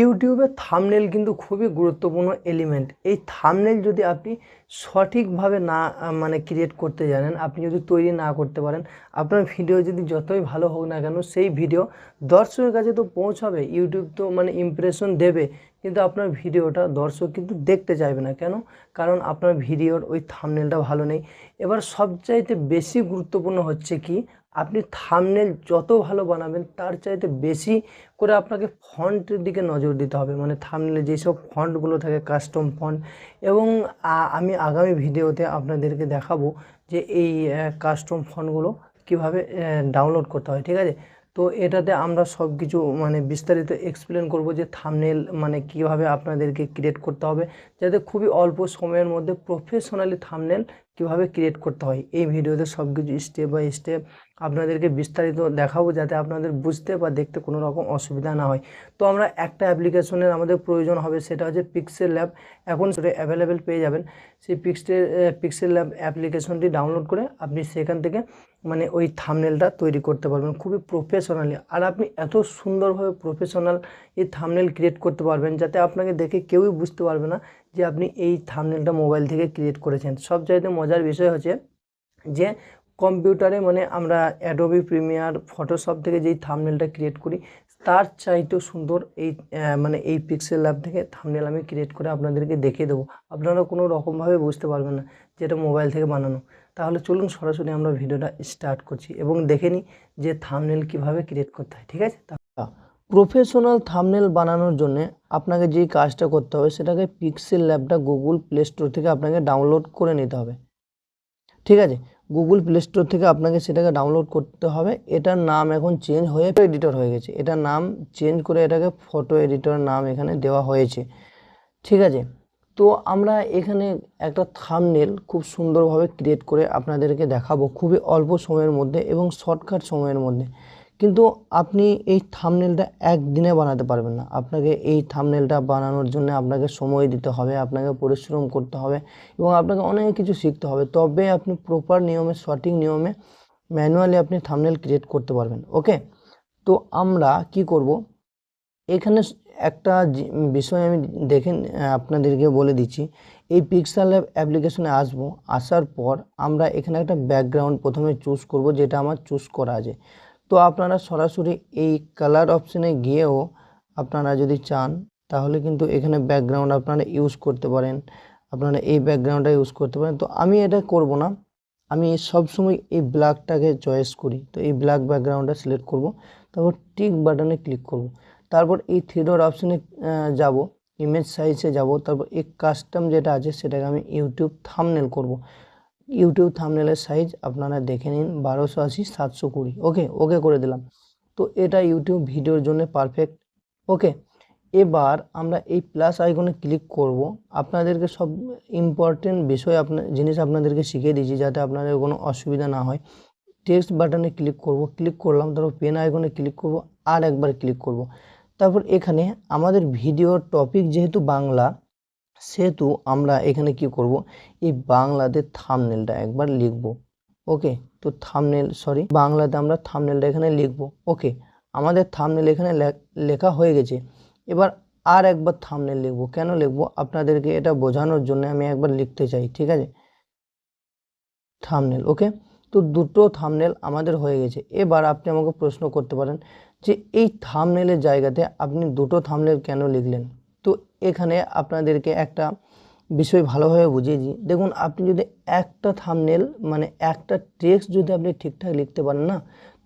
ইউটিউবে থামনেল কিন্তু খুবই গুরুত্বপূর্ণ এলিমেন্ট এই থামনেল যদি আপনি সঠিকভাবে না মানে ক্রিয়েট করতে জানেন, আপনি যদি তৈরি না করতে পারেন, আপনার ভিডিও যদি যতই ভালো হোক না কেন, সেই ভিডিও দর্শকের কাছে তো পৌঁছাবে ইউটিউব তো মানে ইমপ্রেশন দেবে। কিন্তু আপনার ভিডিওটা দর্শক কিন্তু দেখতে চাইবে না। কেন? কারণ আপনার ভিডিওর ওই থামনেলটা ভালো নেই। এবার সবচাইতে বেশি গুরুত্বপূর্ণ হচ্ছে কি, আপনি থামনেল যত ভালো বানাবেন, তার চাইতে বেশি করে আপনাকে ফন্টের দিকে নজর দিতে হবে। মানে থাম্বনেলে যেসব ফন্টগুলো থাকে কাস্টম ফন্ট এবং আমি আগামী ভিডিওতে আপনাদেরকে দেখাবো যে এই কাস্টম ফন্টগুলো কীভাবে ডাউনলোড করতে হয়। ঠিক আছে? তো এটাতে আমরা সব কিছু মানে বিস্তারিত এক্সপ্লেন করব যে থামনেল মানে কীভাবে আপনাদেরকে ক্রিয়েট করতে হবে। যাতে খুবই অল্প সময়ের মধ্যে প্রফেশনালি থামনেল কীভাবে ক্রিয়েট করতে হয়। এই ভিডিওতে সব কিছু স্টেপ বাই স্টেপ আপনাদেরকে বিস্তারিত দেখাবো যাতে আপনাদের বুঝতে বা দেখতে কোনো রকম অসুবিধা না হয়। তো আমরা একটা অ্যাপ্লিকেশনের আমাদের প্রয়োজন হবে, সেটা হচ্ছে পিক্সেল ল্যাব এখন সেটা অ্যাভেলেবেল পেয়ে যাবেন। সেই পিক্সেল পিক্সেল ল্যাব অ্যাপ্লিকেশনটি ডাউনলোড করে আপনি সেখান থেকে মানে ওই থামনেলটা তৈরি করতে পারবেন খুবই প্রফেশনালি আর আপনি এত সুন্দরভাবে প্রফেশনাল এই থামনেল ক্রিয়েট করতে পারবেন যাতে আপনাকে দেখে কেউই বুঝতে পারবে না যে আপনি এই থামনেলটা মোবাইল থেকে ক্রিয়েট করেছেন। সবচাইতে মজার বিষয় হচ্ছে যে কম্পিউটারে মানে আমরা অ্যাডোবি প্রিমিয়ার ফটোশপ থেকে যেই থামনেলটা ক্রিয়েট করি, তার চাইতেও সুন্দর এই মানে এই পিক্সেল ল্যাব থেকে থামনেল আমি ক্রিয়েট করে আপনাদেরকে দেখিয়ে দেবো। আপনারা কোনো রকমভাবে বুঝতে পারবেন না যে এটা মোবাইল থেকে বানানো। তাহলে চলুন সরাসরি আমরা ভিডিওটা স্টার্ট করছি এবং দেখে নিই যে থামনেল কীভাবে ক্রিয়েট করতে হয়, ঠিক আছে? প্রফেশনাল থামনেল বানানোর জন্য আপনাকে যেই কাজটা করতে হবে সেটাকে পিক্সেল ল্যাবটা গুগল প্লে স্টোর থেকে আপনাকে ডাউনলোড করে নিতে হবে। ঠিক আছে? গুগল প্লে স্টোর থেকে আপনাকে সেটাকে ডাউনলোড করতে হবে। এটার নাম এখন চেঞ্জ হয়ে এডিটর হয়ে গেছে। এটার নাম চেঞ্জ করে এটাকে ফটো এডিটর নাম এখানে দেওয়া হয়েছে। ঠিক আছে? তো আমরা এখানে একটা থামনেল খুব সুন্দরভাবে ক্রিয়েট করে আপনাদেরকে দেখাবো খুবই অল্প সময়ের মধ্যে এবং শর্টকাট সময়ের মধ্যে। কিন্তু আপনি এই থামনেলটা একদিনে বানাতে পারবেন না। আপনাকে এই থামনেলটা বানানোর জন্য আপনাকে সময় দিতে হবে, আপনাকে পরিশ্রম করতে হবে এবং আপনাকে অনেক কিছু শিখতে হবে। তবে আপনি প্রপার নিয়মে, সঠিক নিয়মে ম্যানুয়ালি আপনি থামনেল ক্রিয়েট করতে পারবেন ওকে তো আমরা কি করব? এখানে একটা বিষয় আমি দেখে, আপনাদেরকে বলে দিচ্ছি। এই পিক্সেল অ্যাপ অ্যাপ্লিকেশনে আসব, আসার পর আমরা এখানে একটা ব্যাকগ্রাউন্ড প্রথমে চুজ করব, যেটা আমার চুজ করা আছে। তো আপনারা সরাসরি এই কালার অপশানে গিয়েও আপনারা যদি চান, তাহলে কিন্তু এখানে ব্যাকগ্রাউন্ড আপনারা ইউজ করতে পারেন। আপনারা এই ব্যাকগ্রাউন্ডটা ইউজ করতে পারেন। তো আমি এটা করব না। আমি সবসময় এই ব্ল্যাকটাকে চয়েস করি। তো এই ব্ল্যাক ব্যাকগ্রাউন্ডটা সিলেক্ট করব। তারপর টিক বাটনে ক্লিক করব। তারপর এই থ্রি ডট অপশানে যাব। ইমেজ সাইজে যাব। তারপর এই কাস্টম যেটা আছে, সেটাকে আমি ইউটিউব থামনেল করব। ইউটিউব থামনেলের সাইজ আপনারা দেখে নিন, বারোশো আশি, সাতশো কুড়ি। ওকে ওকে করে দিলাম। তো এটা ইউটিউব ভিডিওর জন্য পারফেক্ট ওকে এবার আমরা এই প্লাস আইকনে ক্লিক করব। আপনাদেরকে সব ইম্পর্টেন্ট বিষয় আপনার জিনিস আপনাদেরকে শিখিয়ে দিয়েছি যাতে আপনাদের কোনো অসুবিধা না হয়। টেক্সট বাটনে ক্লিক করব। ক্লিক করলাম, তারপর পেন আইকনে ক্লিক করব, আর একবার ক্লিক করব। তারপর এখানে আমাদের ভিডিওর টপিক যেহেতু বাংলা সেহেতু আমরা এখানে কি করব? এই বাংলাতে থামনেলটা একবার লিখব। ওকে? তো থামনেল সরি বাংলাতে আমরা থামনেলটা এখানে লিখব। ওকে? আমাদের থামনেল এখানে লেখা হয়ে গেছে। এবার আর একবার থামনেল লিখব। কেন লিখব? আপনাদেরকে এটা বোঝানোর জন্য আমি একবার লিখতে চাই, ঠিক আছে? Thumbnail okay? তো দুটো থামনেল আমাদের হয়ে গেছে। এবার আপনি আমাকে প্রশ্ন করতে পারেন যে এই থামনেলের জায়গাতে আপনি দুটো থামনেল কেন লিখলেন? এখানে আপনাদেরকে একটা বিষয় ভালোভাবে বুঝিয়ে দিই। দেখুন, আপনি যদি একটা থামনেল মানে একটা টেক্সট যদি আপনি ঠিকঠাক লিখতে পারেন না,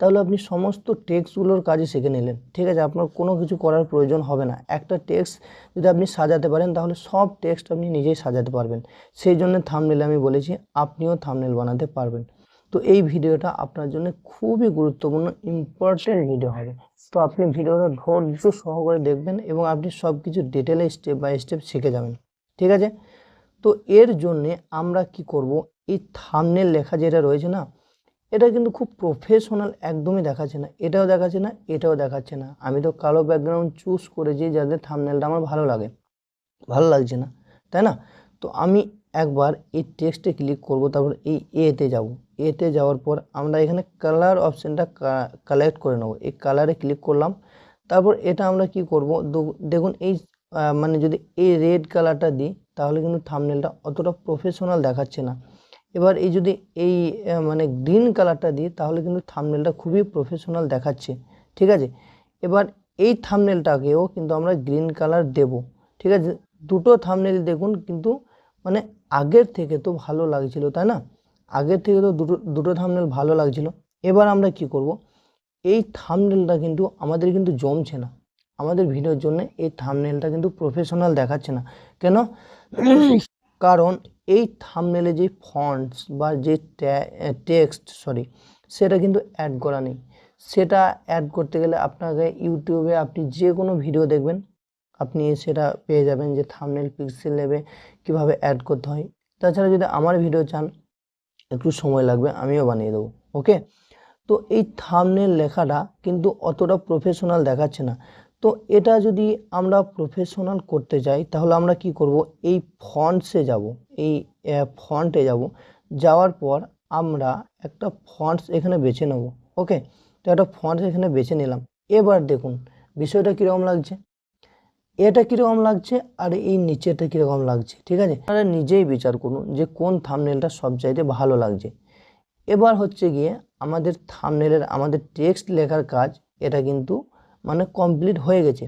তাহলে আপনি সমস্ত টেক্সটগুলোর কাজে শিখে নিলেন। ঠিক আছে, আপনার কোনো কিছু করার প্রয়োজন হবে না। একটা টেক্সট যদি আপনি সাজাতে পারেন, তাহলে সব টেক্সট আপনি নিজেই সাজাতে পারবেন। সেই জন্য থামনেল আমি বলেছি, আপনিও থামনেল বানাতে পারবেন। তো এই ভিডিওটা আপনার জন্য খুবই গুরুত্বপূর্ণ ইম্পর্টেন্ট ভিডিও হবে। তো আপনি ভিডিওটা ধৈর্য সহকারে দেখবেন এবং আপনি সব কিছু ডিটেলে স্টেপ বাই স্টেপ শিখে যাবেন। ঠিক আছে? তো এর জন্যে আমরা কি করব? এই থামনেল লেখা যেটা রয়েছে না, এটা কিন্তু খুব প্রফেশনাল একদমই দেখাচ্ছে না। এটাও দেখাচ্ছে না, এটাও দেখাচ্ছে না। আমি তো কালো ব্যাকগ্রাউন্ড চুজ করেছি যাদের থামনেলটা আমার ভালো লাগে। ভালো লাগছে না, তাই না? তো আমি একবার এই টেক্সটে ক্লিক করব, তারপর এই এতে যাব। এতে যাওয়ার পর আমরা এখানে কালার অপশানটা কালেক্ট করে নেব। এই কালারে ক্লিক করলাম। তারপর এটা আমরা কি করব? দেখুন এই মানে যদি এই রেড কালারটা দিই, তাহলে কিন্তু থামনেলটা অতটা প্রফেশনাল দেখাচ্ছে না। এবার এই যদি এই মানে গ্রিন কালারটা দিই, তাহলে কিন্তু থামনেলটা খুবই প্রফেশনাল দেখাচ্ছে। ঠিক আছে? এবার এই থামনেলটাকেও কিন্তু আমরা গ্রিন কালার দেব। ঠিক আছে? দুটো থামনেল দেখুন কিন্তু মানে আগের থেকে তো ভালো লাগছিল, তাই না? আগের থেকে তো দুটো দুটো থামনেল ভালো লাগছিল। এবার আমরা কি করব? এই থামনেলটা কিন্তু আমাদের কিন্তু জমছে না। আমাদের ভিডিওর জন্য এই থামনেলটা কিন্তু প্রফেশনাল দেখাচ্ছে না। কেন? কারণ এই থাম্বনেলে যে ফন্টস বা যে টেক্সট সরি সেটা কিন্তু অ্যাড করা নেই। সেটা অ্যাড করতে গেলে আপনাকে ইউটিউবে আপনি যে কোনো ভিডিও দেখবেন, আপনি সেটা পেয়ে যাবেন যে থামনেল পিক্সেল নেবে, কীভাবে অ্যাড করতে হয়। তাছাড়া যদি আমার ভিডিও চান একটু সময় লাগবে, আমিও বানিয়ে দেবো ওকে তো এই থাম্বনেল লেখাটা কিন্তু অতটা প্রফেশনাল দেখাচ্ছে না। তো এটা যদি আমরা প্রফেশনাল করতে চাই তাহলে আমরা কি করব? এই ফন্টসে যাব, এই ফন্টে যাব। যাওয়ার পর আমরা একটা ফন্টস এখানে বেছে নেব ওকে তো একটা ফন্টস এখানে বেছে নিলাম। এবার দেখুন, বিষয়টা কীরকম লাগছে? এটা কীরকম লাগছে আর এই নিচেটা কীরকম লাগছে, ঠিক আছে? আপনারা নিজেই বিচার করুন যে কোন থাম্বনেলটা সবচাইতে ভালো লাগছে। এবার হচ্ছে গিয়ে আমাদের থামনেলের আমাদের টেক্সট লেখার কাজ এটা কিন্তু মানে কমপ্লিট হয়ে গেছে।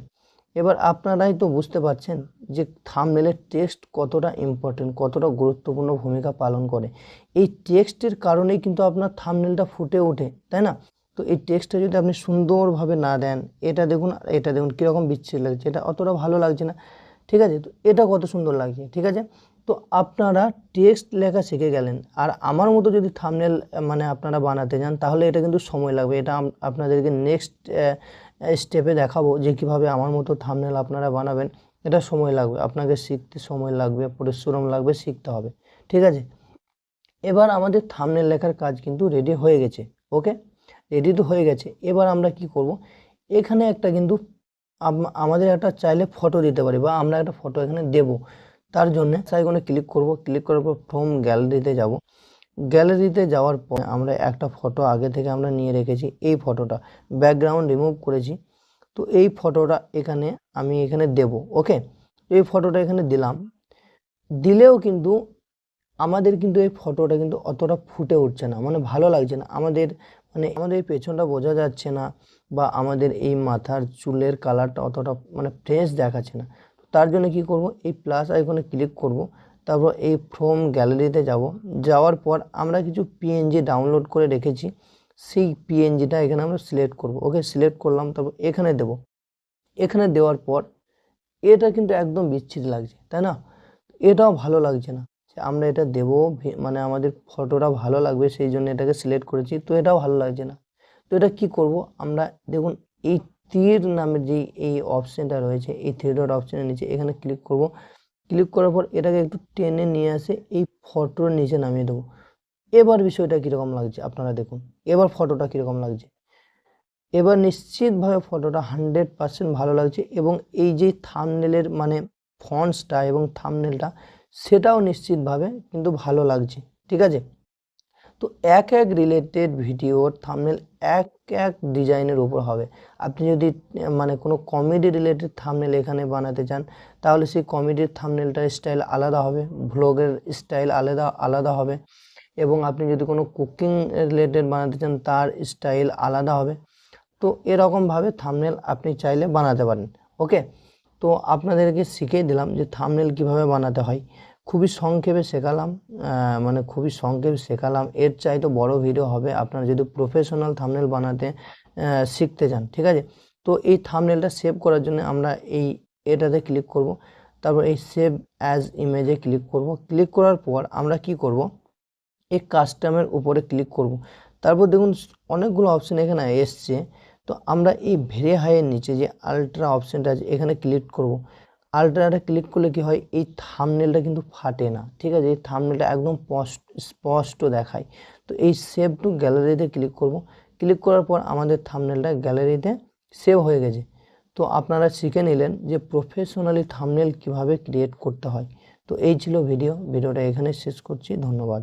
এবার আপনারাই তো বুঝতে পারছেন যে থামনেলের টেক্সট কতটা ইম্পর্টেন্ট কতটা গুরুত্বপূর্ণ ভূমিকা পালন করে। এই টেক্সটের কারণেই কিন্তু আপনার থামনেলটা ফুটে ওঠে, তাই না? তো এই টেক্সটটা যদি আপনি সুন্দরভাবে না দেন, এটা দেখুন এটা দেখুন কীরকম বিচ্ছিরি লাগছে। এটা অতটা ভালো লাগছে না, ঠিক আছে? তো এটা কত সুন্দর লাগছে, ঠিক আছে? তো আপনারা টেক্সট লেখা শিখে গেলেন। আর আমার মতো যদি থামনেল মানে আপনারা বানাতে যান, তাহলে এটা কিন্তু সময় লাগবে। এটা আপনাদেরকে নেক্সট স্টেপে দেখাবো যে কীভাবে আমার মতো থামনেল আপনারা বানাবেন। এটা সময় লাগবে, আপনাকে শিখতে সময় লাগবে, পরিশ্রম লাগবে, শিখতে হবে, ঠিক আছে? এবার আমাদের থামনেল লেখার কাজ কিন্তু রেডি হয়ে গেছে ওকে রেডি তো হয়ে গেছে। এবার আমরা কি করব? এখানে একটা কিন্তু আমাদের একটা চাইলে ফটো দিতে পারি বা আমরা একটা ফটো এখানে দেব। তার জন্য সাইকনে ক্লিক করব। ক্লিক করার পর ফ্রম গ্যালারিতে যাব। গ্যালারিতে যাওয়ার পর আমরা একটা ফটো আগে থেকে আমরা নিয়ে রেখেছি এই ফটোটা ব্যাকগ্রাউন্ড রিমুভ করেছি। তো এই ফটোটা এখানে আমি এখানে দেব। ওকে এই ফটোটা এখানে দিলাম। দিলেও কিন্তু আমাদের কিন্তু এই ফটোটা কিন্তু অতটা ফুটে উঠছে না। মানে ভালো লাগছে না। আমাদের মানে আমাদের এই পেছনটা বোঝা যাচ্ছে না বা আমাদের এই মাথার চুলের কালারটা অতটা মানে ফ্রেশ দেখাচ্ছে না। তার জন্য কি করব? এই প্লাস আইকনে ক্লিক করব। তারপর এই ফ্রম গ্যালারিতে যাব। যাওয়ার পর আমরা কিছু পিএনজি ডাউনলোড করে রেখেছি। সেই পিএনজিটা এখানে আমরা সিলেক্ট করব। ওকে সিলেক্ট করলাম, তারপর এখানে দেব। এখানে দেওয়ার পর এটা কিন্তু একদম বিচ্ছিরি লাগছে, তাই না? এটাও ভালো লাগছে না। যে আমরা এটা দেবো মানে আমাদের ফটোটা ভালো লাগবে, সেই জন্য এটাকে সিলেক্ট করেছি। তো এটাও ভালো লাগছে না। তো এটা কি করব? আমরা দেখুন, এই তীর নামের যে এই অপশানটা রয়েছে, এই থ্রি ডট অপশানের নিচে এখানে ক্লিক করব। ক্লিক করার পর এটাকে একটু টেনে নিয়ে আসে এই ফটোর নিচে নামিয়ে দেবো। এবার বিষয়টা কীরকম লাগছে আপনারা দেখুন। এবার ফটোটা কীরকম লাগছে? এবার নিশ্চিতভাবে ফটোটা হান্ড্রেড পার্সেন্ট ভালো লাগছে এবং এই যে থামনেলের মানে ফন্টসটা এবং থামনেলটা সেটাও নিশ্চিতভাবে কিন্তু ভালো লাগছে, ঠিক আছে? তো এক এক রিলেটেড ভিডিওর থামনেল এক এক ডিজাইনের উপর হবে। আপনি যদি মানে কোনো কমেডি রিলেটেড থামনেল এখানে বানাতে চান, তাহলে সেই কমেডির থামনেলটার স্টাইল আলাদা হবে ভ্লগের স্টাইল আলাদা আলাদা হবে এবং আপনি যদি কোনো কুকিং রিলেটেড বানাতে চান, তার স্টাইল আলাদা হবে। তো এরকমভাবে থামনেল আপনি চাইলে বানাতে পারেন ওকে তো আপনাদেরকে শিখিয়ে দিলাম যে থামনেল কীভাবে বানাতে হয়। খুবই সংক্ষেপে শেখালাম মানে খুবই সংক্ষেপে শেখালাম। এর চাইতে বড় ভিডিও হবে আপনারা যদি প্রফেশনাল থামনেল বানাতে শিখতে চান, ঠিক আছে? তো এই থামনেলটা সেভ করার জন্য আমরা এই এটাতে ক্লিক করব। তারপর এই সেভ অ্যাজ ইমেজে ক্লিক করব। ক্লিক করার পর আমরা কি করব? এই কাস্টমের উপরে ক্লিক করব। তারপর দেখুন, অনেকগুলো অপশন এখানে এসছে। তো আমরা এই ভেরে হাইয়ের নিচে যে আলট্রা অপশনটা আছে, এখানে ক্লিক করব। আলট্রাটা ক্লিক করলে কি হয়? এই থামনেলটা কিন্তু ফাটে না, ঠিক আছে? এই থামনেলটা একদম স্পষ্ট দেখায়। তো এই সেভ টু গ্যালারিতে ক্লিক করব। ক্লিক করার পর আমাদের থামনেলটা গ্যালারিতে সেভ হয়ে গেছে। তো আপনারা শিখে নিলেন যে প্রফেশনালি থামনেল কীভাবে ক্রিয়েট করতে হয়। তো এই ছিল ভিডিও ভিডিওটা এখানে শেষ করছি। ধন্যবাদ।